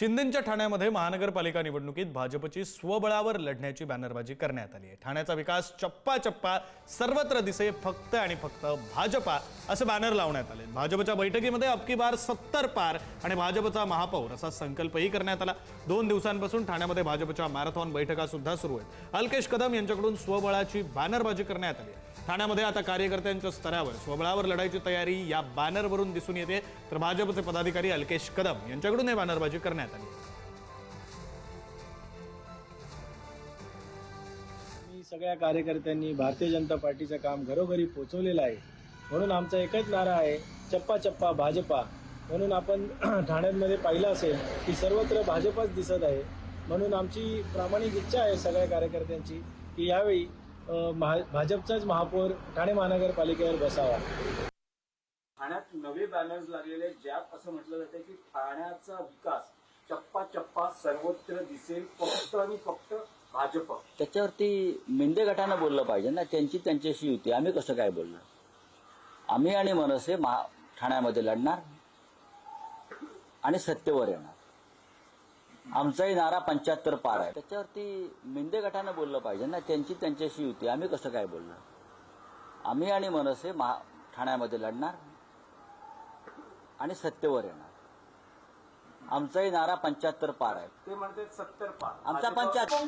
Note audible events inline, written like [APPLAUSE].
शिंदेच्या ठाण्यामध्ये महानगरपालिका निवडणुकीत भाजपची स्वबळावर लढण्याची बॅनरबाजी करण्यात आली आहे. ठाण्याचा विकास चप्पा चप्पा सर्वत्र दिसे फक्त आणि फक्त भाजपा असे बॅनर लावण्यात आले भाजपच्या बैठकीमध्ये अबकी बार सत्तर पार आणि भाजपचा महापौर असा संकल्पही करण्यात आला. दोन दिवसांपासून ठाण्यामध्ये भाजपच्या मॅरेथॉन बैठका सुद्धा सुरू आहेत. अल्केश कदम यांच्याकडून स्वबळाची बॅनरबाजी करण्यात आली ठाण्यामध्ये आता कार्यकर्त्यांच्या स्तरावर स्वबळावर लढायची तयारी या बॅनरवरून दिसून येते. तर भाजपचे पदाधिकारी अल्केश कदम यांच्याकडून हे बॅनरबाजी करण्यात आली मी सगळ्या कार्यकर्त्यांनी भारतीय जनता पार्टीचं काम घरोघरी पोचवलेलं आहे. म्हणून आमचा एकच नारा आहे चप्पा चप्पा भाजपा. म्हणून आपण [CLEARS THROAT] ठाण्यामध्ये पाहिलं असेल की सर्वत्र भाजपच दिसत आहे. म्हणून आमची प्रामाणिक इच्छा आहे सगळ्या कार्यकर्त्यांची की यावेळी महा- भाजपचाच महापौर ठाणे महानगरपालिकेवर बसावा. ठाण्यात नवे बॅनर्स लागलेले आहेत, ज्यात असं म्हटलं जातं की ठाण्याचा विकास चप्पा चप्पा सर्वत्र दिसेल फक्त आणि फक्त भाजप. त्याच्यावरती मेंढे गटानं बोललं पाहिजे ना त्यांची त्यांच्याशी युती. आम्ही कसं काय बोललं आम्ही आणि मनसे महा ठाण्यामध्ये लढणार आणि सत्तेवर येणार. आमचाही नारा पंच्याहत्तर पार आहे. त्याच्यावरती मेंढे गटानं बोललं पाहिजे ना त्यांची त्यांच्याशी युती. आम्ही कसं काय बोललं आम्ही आणि मनसे महा ठाण्यामध्ये लढणार आणि सत्तेवर येणार. आमचाही नारा पंच्याहत्तर पार आहे. ते म्हणतात सत्तर पार. आमचा पंच्याहत्तर